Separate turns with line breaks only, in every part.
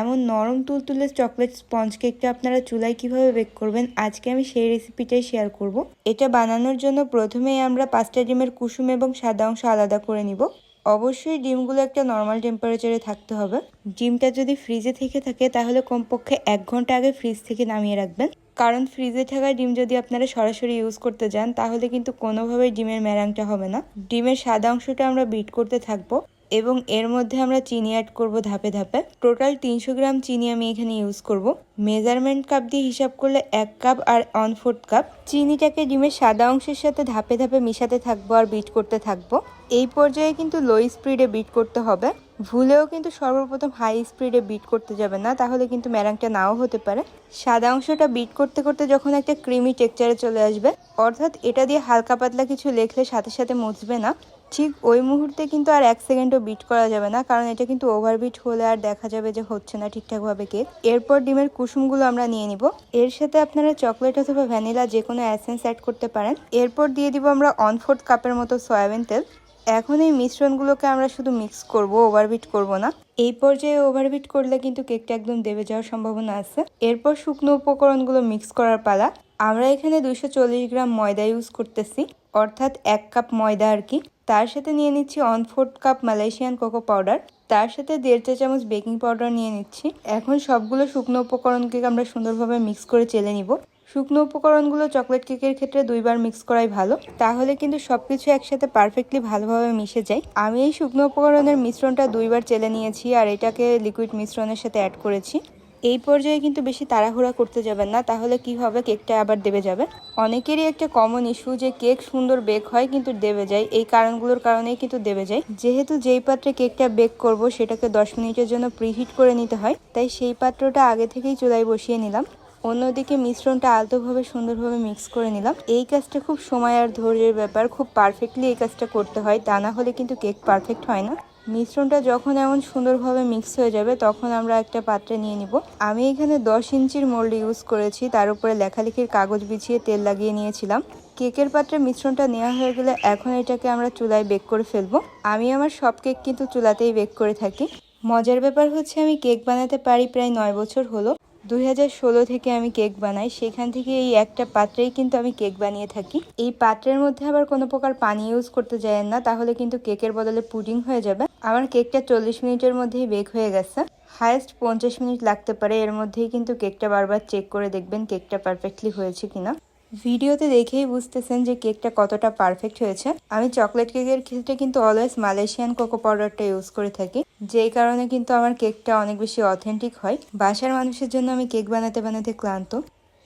এমন নরম তুলতুলে চকলেট স্পঞ্জ কেকটা আপনারা চুলায় কীভাবে বেক করবেন, আজকে আমি সেই রেসিপিটাই শেয়ার করব। এটা বানানোর জন্য প্রথমেই আমরা পাঁচটা ডিমের কুসুম এবং সাদা অংশ আলাদা করে নিব। অবশ্যই ডিমগুলো একটা নর্মাল টেম্পারেচারে থাকতে হবে। ডিমটা যদি ফ্রিজে থেকে থাকে, তাহলে কমপক্ষে এক ঘণ্টা আগে ফ্রিজ থেকে নামিয়ে রাখবেন। কারণ ফ্রিজে থাকা ডিম যদি আপনারা সরাসরি ইউজ করতে যান, তাহলে কিন্তু কোনোভাবেই ডিমের ম্যারাংটা হবে না। ডিমের সাদা অংশটা আমরা বিট করতে থাকব। এবং এর মধ্যে আমরা চিনি অ্যাড করব ধাপে ধাপে। টোটাল তিনশো গ্রাম চিনি আমি এখানে ইউজ করব। মেজারমেন্ট কাপ দিয়ে হিসাব করলে এক কাপ আর ওয়ান ফোর্থ কাপ চিনিটাকে ডিমের সাদা অংশের সাথে ধাপে ধাপে মিশাতে থাকব আর বিট করতে থাকব। এই পর্যায়ে কিন্তু লো স্পিডে বিট করতে হবে। ভুলেও কিন্তু সর্বপ্রথম হাই স্পিডে বিট করতে যাবে না, তাহলে কিন্তু ম্যারাংটা নাও হতে পারে। সাদা অংশটা বিট করতে করতে যখন একটা ক্রিমি টেক্সচারে চলে আসবে, অর্থাৎ এটা দিয়ে হালকা পাতলা কিছু লেখলে সাথে সাথে মুছবে না। ঠিক ওই মুহূর্তে কিন্তু আর এক সেকেন্ডও বিট করা যাবে না, কারণ এটা কিন্তু ওভারবিট হলে আর দেখা যাবে যে হচ্ছে না ঠিকঠাকভাবে কেক এরপর ডিমের কুসুমগুলো আমরা নিয়ে নিব। এর সাথে আপনারা চকলেট অথবা ভ্যানিলা যে কোনো অ্যাসেন্স অ্যাড করতে পারেন। এরপর দিয়ে দিব আমরা ওয়ান ফোর্থ কাপের মতো সয়াবিন তেল। এখন এই মিশ্রণগুলোকে আমরা শুধু মিক্স করব ওভারবিট করব না। এই পর্যায়ে ওভারবিট করলে কিন্তু কেকটা একদম দেবে যাওয়ার সম্ভাবনা আছে। এরপর শুকনো উপকরণগুলো মিক্স করার পালা। আমরা এখানে দুইশো গ্রাম ময়দা ইউজ করতেছি, অর্থাৎ এক কাপ ময়দা আর কি। তার সাথে নিয়ে নিচ্ছি one fourth cup Malaysian cocoa powder তার সাথে দেড় চা চামচ বেকিং পাউডার নিয়ে নিচ্ছি। এখন সবগুলো শুকনো উপকরণকে আমরা সুন্দরভাবে মিক্স করে চেলে নিব। শুকনো উপকরণগুলো চকলেট কেকের ক্ষেত্রে দুইবার মিক্স করাই ভালো, তাহলে কিন্তু সবকিছু একসাথে পারফেক্টলি ভালোভাবে মিশে যায়। আমি এই শুকনো উপকরণের মিশ্রণটা দুইবার চেলে নিয়েছি আর এটাকে লিকুইড মিশ্রণের সাথে অ্যাড করেছি। এই পর্যায়ে কিন্তু বেশি তাড়াহুড়া করতে যাবেন না, তাহলে কি হবে? কেকটা আবার দেবে যাবে। অনেকেরই একটা কমন ইস্যু যে কেক সুন্দর বেক হয় কিন্তু দেবে যায়। এই কারণগুলোর কারণেই কিন্তু দেবে যায়। যেহেতু যেই পাত্রে কেকটা বেক করব, সেটাকে দশ মিনিটের জন্য প্রিহিট করে নিতে হয়। তাই সেই পাত্রটা আগে থেকেই চুলায় বসিয়ে নিলাম। অন্যদিকে মিশ্রণটা আলতোভাবে সুন্দরভাবে মিক্স করে নিলাম। এই কাজটা খুব সময় আর ধৈর্যের ব্যাপার। খুব পারফেক্টলি এই কাজটা করতে হয়। তা না হলে কিন্তু কেক পারফেক্ট হয় না। মিশ্রণটা যখন এমন সুন্দরভাবে মিক্স হয়ে যাবে, তখন আমরা একটা পাত্রে নিয়ে নিব। আমি এখানে দশ ইঞ্চির মোল্ড ইউজ করেছি, তার উপরে লেখালেখির কাগজ বিছিয়ে তেল লাগিয়ে নিয়েছিলাম। কেকের পাত্রে মিশ্রণটা নেওয়া হয়ে গেলে এখন এটাকে আমরা চুলায় বেক করে ফেলব। আমি আমার সব কেক কিন্তু চুলাতেই বেক করে থাকি। মজার ব্যাপার হচ্ছে আমি কেক বানাতে পারি প্রায় নয় বছর হলো। দুই হাজার ষোলো থেকে আমি কেক বানাই, সেখান থেকে এই একটা পাত্রেই কিন্তু আমি কেক বানিয়ে থাকি। এই পাত্রের মধ্যে আবার কোনো প্রকার পানি ইউজ করতে যায় না, তাহলে কিন্তু কেকের বদলে পুডিং হয়ে যাবে। আমার কেকটা চল্লিশ মিনিটের মধ্যেই বেক হয়ে গেছে। হায়েস্ট পঞ্চাশ মিনিট লাগতে পারে, এর মধ্যেই কিন্তু কেকটা বারবার চেক করে দেখবেন কেকটা পারফেক্টলি হয়েছে কিনা। ভিডিওতে দেখেই বুঝতেছেন যে কেকটা কতটা পারফেক্ট হয়েছে। আমি চকলেট কেকের ক্ষেত্রে কিন্তু অলওয়েজ মালয়েশিয়ান কোকো পাউডারটা ইউজ করে থাকি, যেই কারণে কিন্তু আমার কেকটা অনেক বেশি অথেন্টিক হয়। বাসার মানুষের জন্য আমি কেক বানাতে বানাতে ক্লান্ত।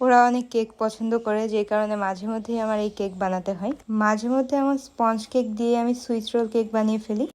ওরা অনেক কেক পছন্দ করে যে কারণে মাঝে মধ্যেই আমার এই কেক বানাতে হয়। মাঝে মধ্যে আমার স্পঞ্জ কেক দিয়ে আমি সুইচ রোল কেক বানিয়ে ফেলি।